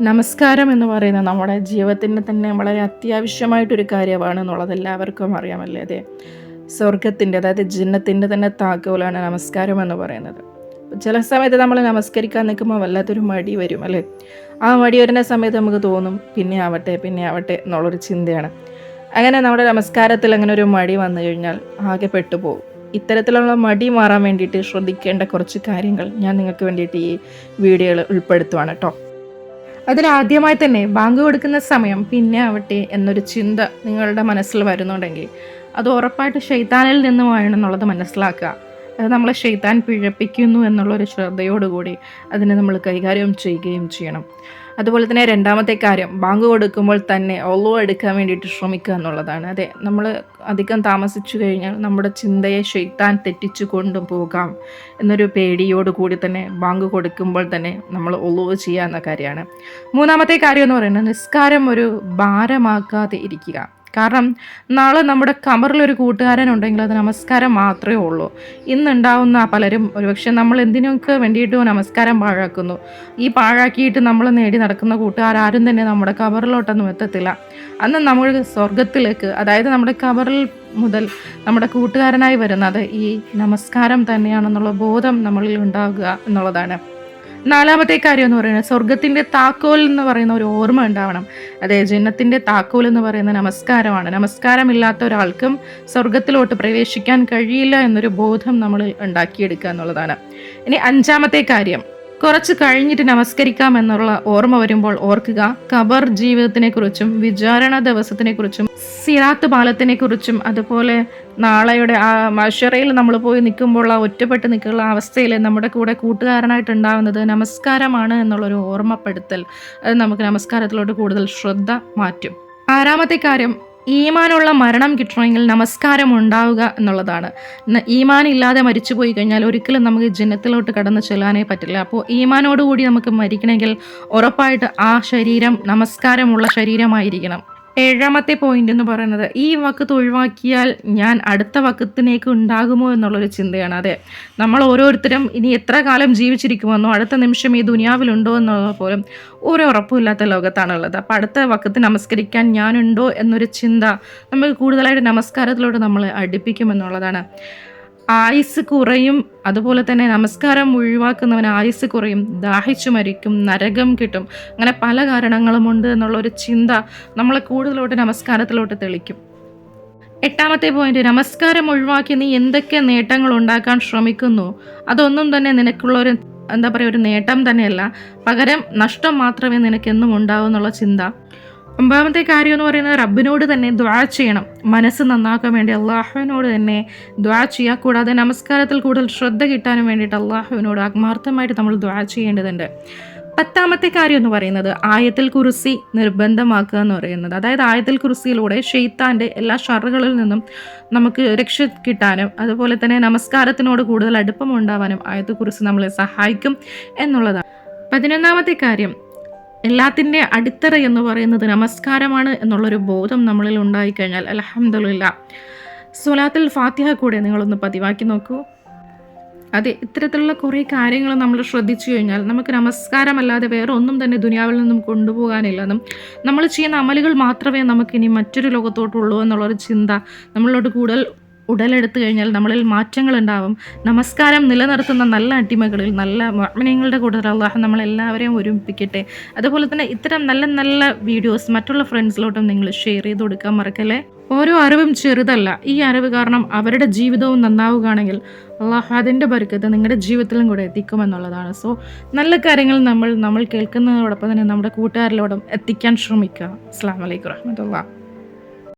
നമസ്കാരം എന്ന് പറയുന്നത് നമ്മുടെ ജീവിതത്തിന് തന്നെ വളരെ അത്യാവശ്യമായിട്ടൊരു കാര്യമാണ് എന്നുള്ളത് എല്ലാവർക്കും അറിയാമല്ലേ അതെ? സ്വർഗത്തിന്റെ അതായത് ജിന്നത്തിന്റെ തന്നെ താക്കോലാണ് നമസ്കാരം എന്ന് പറയുന്നത്. ചില സമയത്ത് നമ്മൾ നമസ്കരിക്കാൻ നിൽക്കുമ്പോൾ വല്ലാത്തൊരു മടി വരും അല്ലേ? ആ മടി വരുന്ന സമയത്ത് നമുക്ക് തോന്നും പിന്നെ ആവട്ടെ പിന്നെ ആവട്ടെ എന്നുള്ളൊരു ചിന്തയാണ്. അങ്ങനെ നമ്മുടെ നമസ്കാരത്തിൽ അങ്ങനെ ഒരു മടി വന്നു കഴിഞ്ഞാൽ ആകെ പെട്ടുപോകും. ഇത്തരത്തിലുള്ള മടി മാറാൻ വേണ്ടിയിട്ട് ശ്രദ്ധിക്കേണ്ട കുറച്ച് കാര്യങ്ങൾ ഞാൻ നിങ്ങൾക്ക് വേണ്ടിയിട്ട് ഈ വീഡിയോയിൽ ഉൾപ്പെടുത്തുവാണ് കേട്ടോ. അതിലാദ്യമായി തന്നെ ബാങ്ക് കൊടുക്കുന്ന സമയം പിന്നെ ആവട്ടെ എന്നൊരു ചിന്ത നിങ്ങളുടെ മനസ്സിൽ വരുന്നുണ്ടെങ്കിൽ അത് ഉറപ്പായിട്ട് ഷെയ്ത്താനിൽ നിന്നുമാണെന്നുള്ളത് മനസ്സിലാക്കുക. അത് നമ്മളെ ഷെയ്ത്താൻ പിഴപ്പിക്കുന്നു എന്നുള്ളൊരു ശ്രദ്ധയോടുകൂടി അതിനെ നമ്മൾ കൈകാര്യം ചെയ്യുകയും ചെയ്യണം. അതുപോലെ തന്നെ രണ്ടാമത്തെ കാര്യം ബാങ്ക് കൊടുക്കുമ്പോൾ തന്നെ ഓളോ എടുക്കാൻ വേണ്ടിയിട്ട് ശ്രമിക്കുക എന്നുള്ളതാണ്. അതെ നമ്മൾ അധികം താമസിച്ചു കഴിഞ്ഞാൽ നമ്മുടെ ചിന്തയെ ശൈത്താൻ തെറ്റിച്ചു കൊണ്ടുപോകാം എന്നൊരു പേടിയോട് കൂടി തന്നെ ബാങ്ക് കൊടുക്കുമ്പോൾ തന്നെ നമ്മൾ ഒളോ ചെയ്യുക എന്ന കാര്യമാണ്. മൂന്നാമത്തെ കാര്യം എന്ന് പറയുന്നത് നിസ്കാരം ഒരു ഭാരമാക്കാതെ ഇരിക്കുക. കാരണം നാളെ നമ്മുടെ കമറിലൊരു കൂട്ടുകാരൻ ഉണ്ടെങ്കിൽ അത് നമസ്കാരം മാത്രമേ ഉള്ളൂ. ഇന്നുണ്ടാവുന്ന പലരും ഒരുപക്ഷെ നമ്മൾ എന്തിനൊക്കെ വേണ്ടിയിട്ട് നമസ്കാരം പാഴാക്കുന്നു. ഈ പാഴാക്കിയിട്ട് നമ്മൾ നേടി നടക്കുന്ന കൂട്ടുകാരും തന്നെ നമ്മുടെ കവറിലോട്ടൊന്നും എത്തത്തില്ല. അന്ന് നമ്മൾ സ്വർഗത്തിലേക്ക് അതായത് നമ്മുടെ കവറിൽ മുതൽ നമ്മുടെ കൂട്ടുകാരനായി വരുന്നത് ഈ നമസ്കാരം തന്നെയാണെന്നുള്ള ബോധം നമ്മളിൽ ഉണ്ടാകുക എന്നുള്ളതാണ്. നാലാമത്തെ കാര്യം എന്ന് പറയുന്നത് സ്വർഗത്തിന്റെ താക്കോൽ എന്ന് പറയുന്ന ഒരു ഓർമ്മ ഉണ്ടാവണം. അതെ ജന്നത്തിന്റെ താക്കോൽ എന്ന് പറയുന്ന നമസ്കാരമാണ്. നമസ്കാരമില്ലാത്ത ഒരാൾക്കും സ്വർഗത്തിലോട്ട് പ്രവേശിക്കാൻ കഴിയില്ല എന്നൊരു ബോധം നമ്മൾ ഉണ്ടാക്കിയെടുക്കുക എന്നുള്ളതാണ്. ഇനി അഞ്ചാമത്തെ കാര്യം. കുറച്ച് കഴിഞ്ഞിട്ട് നമസ്കരിക്കാം എന്നുള്ള ഓർമ്മ വരുമ്പോൾ ഓർക്കുക. ഖബർ ജീവിതത്തിനെക്കുറിച്ചും വിചാരണ ദിവസത്തിനെക്കുറിച്ചും സിറാത്ത് പാലത്തിനെക്കുറിച്ചും അതുപോലെ നാളെയുടെ ആ മഷറയിൽ നമ്മൾ പോയി നിൽക്കുമ്പോൾ ആ ഒറ്റപ്പെട്ട് നിൽക്കുന്ന അവസ്ഥയിൽ നമ്മുടെ കൂടെ കൂട്ടുകാരനായിട്ട് കൂട്ടുകാരനായിട്ടുണ്ടാവുന്നത് നമസ്കാരമാണ് എന്നുള്ളൊരു ഓർമ്മപ്പെടുത്തൽ. അത് നമുക്ക് നമസ്കാരത്തിലോട്ട് കൂടുതൽ ശ്രദ്ധ മാറ്റും. ആറാമത്തെ കാര്യം ഈമാനുള്ള മരണം കിട്ടണമെങ്കിൽ നമസ്കാരം ഉണ്ടാവുക എന്നുള്ളതാണ്. ഈമാൻ ഇല്ലാതെ മരിച്ചു പോയി കഴിഞ്ഞാൽ ഒരിക്കലും നമുക്ക് ജനത്തിലോട്ട് കടന്നു ചെല്ലാനേ പറ്റില്ല. അപ്പോൾ ഈമാനോടുകൂടി നമുക്ക് മരിക്കണമെങ്കിൽ ഉറപ്പായിട്ട് ആ ശരീരം നമസ്കാരമുള്ള ശരീരമായിരിക്കണം. ഏഴാമത്തെ പോയിന്റ് എന്ന് പറയുന്നത്. ഈ വക്കത്ത് ഒഴിവാക്കിയാൽ ഞാൻ അടുത്ത വക്കത്തിനേക്ക് ഉണ്ടാകുമോ എന്നുള്ളൊരു ചിന്തയാണ് അതെ. നമ്മൾ ഓരോരുത്തരും ഇനി എത്ര കാലം ജീവിച്ചിരിക്കുമെന്നോ അടുത്ത നിമിഷം ഈ ദുനിയാവിലുണ്ടോ എന്നുള്ള പോലും ഒരു ഉറപ്പുമില്ലാത്ത ലോകത്താണുള്ളത്. അപ്പോൾ അടുത്ത വക്കത്ത് നമസ്കരിക്കാൻ ഞാനുണ്ടോ എന്നൊരു ചിന്ത നമ്മൾ കൂടുതലായിട്ട് നമസ്കാരത്തിലൂടെ നമ്മൾ അടുപ്പിക്കുമെന്നുള്ളതാണ്. ആയുസ് കുറയും. അതുപോലെ തന്നെ നമസ്കാരം ഒഴിവാക്കുന്നവന് ആയുസ് കുറയും. ദാഹിച്ചു മരിക്കും നരകം കിട്ടും. അങ്ങനെ പല കാരണങ്ങളുമുണ്ട് എന്നുള്ളൊരു ചിന്ത നമ്മളെ കൂടുതലോട്ട് നമസ്കാരത്തിലോട്ട് തെളിക്കും. എട്ടാമത്തെ പോയിന്റ് നമസ്കാരം ഒഴിവാക്കി നീ എന്തൊക്കെ നേട്ടങ്ങൾ ഉണ്ടാക്കാൻ ശ്രമിക്കുന്നു? അതൊന്നും തന്നെ നിനക്കുള്ള ഒരു എന്താ പറയുക ഒരു നേട്ടം തന്നെയല്ല. പകരം നഷ്ടം മാത്രമേ നിനക്കെന്നും ഉണ്ടാവും എന്നുള്ള ചിന്ത. ഒമ്പതാമത്തെ കാര്യം എന്ന് പറയുന്നത് റബ്ബിനോട് തന്നെ ദ്വാ ചെയ്യണം. മനസ്സ് നന്നാക്കാൻ വേണ്ടി അള്ളാഹുവിനോട് തന്നെ ദ്വാ ചെയ്യുക. കൂടാതെ നമസ്കാരത്തിൽ കൂടുതൽ ശ്രദ്ധ കിട്ടാനും വേണ്ടിയിട്ട് അള്ളാഹുവിനോട് ആത്മാർത്ഥമായിട്ട് നമ്മൾ ദ്വാ ചെയ്യേണ്ടതുണ്ട്. പത്താമത്തെ കാര്യം എന്ന് പറയുന്നത് ആയത്തിൽ കുറിസി നിർബന്ധമാക്കുക എന്ന് പറയുന്നത്. അതായത് ആയത്തിൽ കുറിസിയിലൂടെ ഷെയ്ത്താന്റെ എല്ലാ ഷറുകളിൽ നിന്നും നമുക്ക് രക്ഷ കിട്ടാനും അതുപോലെ തന്നെ നമസ്കാരത്തിനോട് കൂടുതൽ അടുപ്പം ഉണ്ടാവാനും ആയത്തിൽ കുറിച്ച് നമ്മളെ സഹായിക്കും എന്നുള്ളതാണ്. പതിനൊന്നാമത്തെ കാര്യം എല്ലാത്തിന്റെ അടിത്തറ എന്ന് പറയുന്നത് നമസ്കാരമാണ് എന്നുള്ളൊരു ബോധം നമ്മളിൽ ഉണ്ടായിക്കഴിഞ്ഞാൽ അലഹമ്മദില്ല സ്വലാത്തിൽ ഫാത്തിഹ കൂടെ നിങ്ങളൊന്ന് പതിവാക്കി നോക്കൂ. അതെ ഇത്തരത്തിലുള്ള കുറേ കാര്യങ്ങൾ നമ്മൾ ശ്രദ്ധിച്ചു കഴിഞ്ഞാൽ നമുക്ക് നമസ്കാരമല്ലാതെ വേറെ ഒന്നും തന്നെ ദുനിയാവിൽ നിന്നും കൊണ്ടുപോകാനില്ലെന്നും നമ്മൾ ചെയ്യുന്ന അമലുകൾ മാത്രമേ നമുക്കിനി മറ്റൊരു ലോകത്തോട്ടുള്ളൂ എന്നുള്ളൊരു ചിന്ത നമ്മളോട് കൂടുതൽ ഉടലെടുത്തു കഴിഞ്ഞാൽ നമ്മളിൽ മാറ്റങ്ങൾ ഉണ്ടാവും നമസ്കാരം നിലനിർത്തുന്ന നല്ല അടിമകളിൽ നല്ല മോമിനിയങ്ങളുടെ കൂട്ടത്തിൽ അള്ളാഹു നമ്മളെല്ലാവരെയും ഒരുമിപ്പിക്കട്ടെ. അതുപോലെ തന്നെ ഇത്തരം നല്ല നല്ല വീഡിയോസ് മറ്റുള്ള ഫ്രണ്ട്സിലോട്ടും നിങ്ങൾ ഷെയർ ചെയ്ത് കൊടുക്കാൻ മറക്കല്ലേ? ഓരോ അറിവും ചെറുതല്ല. ഈ അറിവ് കാരണം അവരുടെ ജീവിതവും നന്നാവുകയാണെങ്കിൽ അള്ളാഹു അതിന്റെ ബരുക്കത്ത് നിങ്ങളുടെ ജീവിതത്തിലും കൂടെ എത്തിക്കുമെന്നുള്ളതാണ്. സോ നല്ല കാര്യങ്ങൾ നമ്മൾ നമ്മൾ കേൾക്കുന്നതോടൊപ്പം തന്നെ നമ്മുടെ കൂട്ടുകാരിലോടും എത്തിക്കാൻ ശ്രമിക്കുക. അസ്സാം വലൈക്കും വറഹമത്തുള്ള